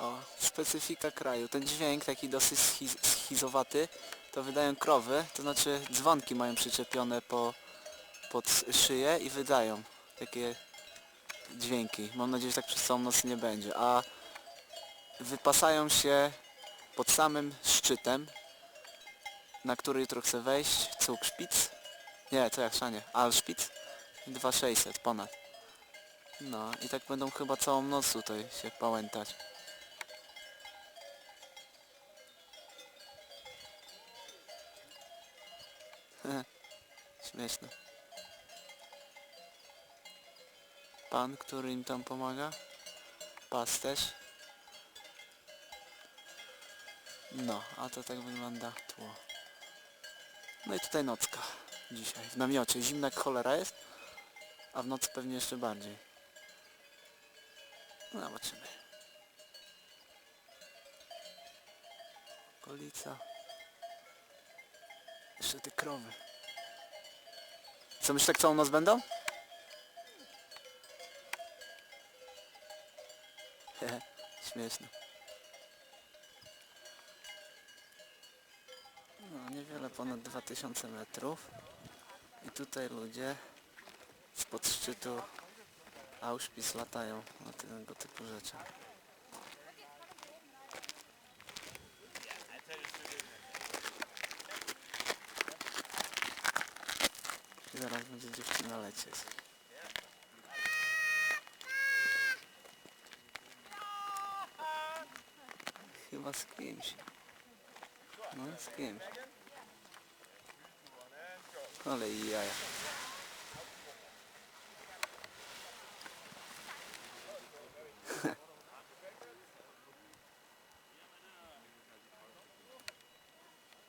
O, specyfika kraju. Ten dźwięk taki dosyć schiz schizowaty to wydają krowy, to znaczy dzwonki mają przyczepione po, pod szyję i wydają takie dźwięki. Mam nadzieję, że tak przez całą noc nie będzie. A wypasają się pod samym szczytem, na który jutro chcę wejść. Cukrzpic. Nie, co jak szanie. Alszpic. 2600 ponad. No i tak będą chyba całą noc tutaj się pałętać. Śmieszne. Pan, który im tam pomaga? Pasterz. No, a to tak wygląda tło. No i tutaj nocka dzisiaj w namiocie. Zimna cholera jest, a w nocy pewnie jeszcze bardziej. No zobaczymy. Okolica. Jeszcze te krowy. Co myślisz tak całą noc będą? Hehe, śmieszne. No, niewiele ponad 2000 metrów. I tutaj ludzie spod szczytu Auschwitz latają na tego typu rzeczach. Zaraz będzie dziewczyna lecieć. Chyba z kimś. No z kimś. Ale jaja.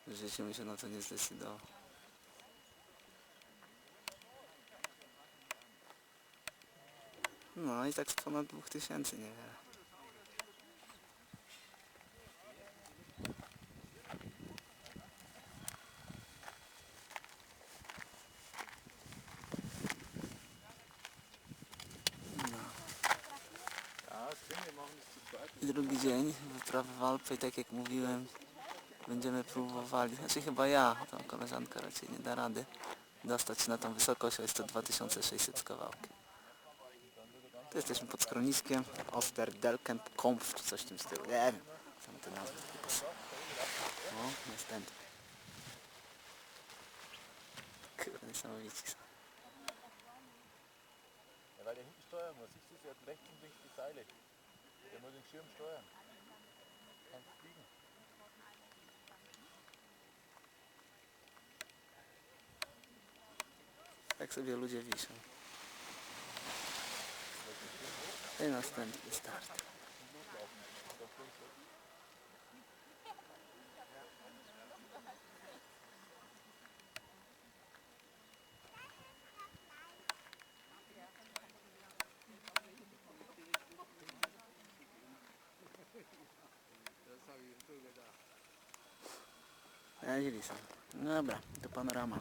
W życiu mi się na to nie zdecydował. No i tak z ponad 2000 niewiele. Drugi dzień wyprawy w Alpy i tak jak mówiłem będziemy próbowali, znaczy chyba ja, ta koleżanka raczej nie da rady dostać na tą wysokość, a jest to 2600 z kawałkiem. Tu jesteśmy pod skroniskiem Osterdelken Kompf czy coś w tym stylu, nie wiem, sam te nazwy są. O, następny. Kurde, niesamowici są. Ja, weil der hinten steuern muss. Siehst du, sie hat rechts und links die Seile. Der muss den Schirm steuern. Kannst fliegen. Tak sobie ludzie wiszą. I następny start. Ja są. No dobra, to panorama.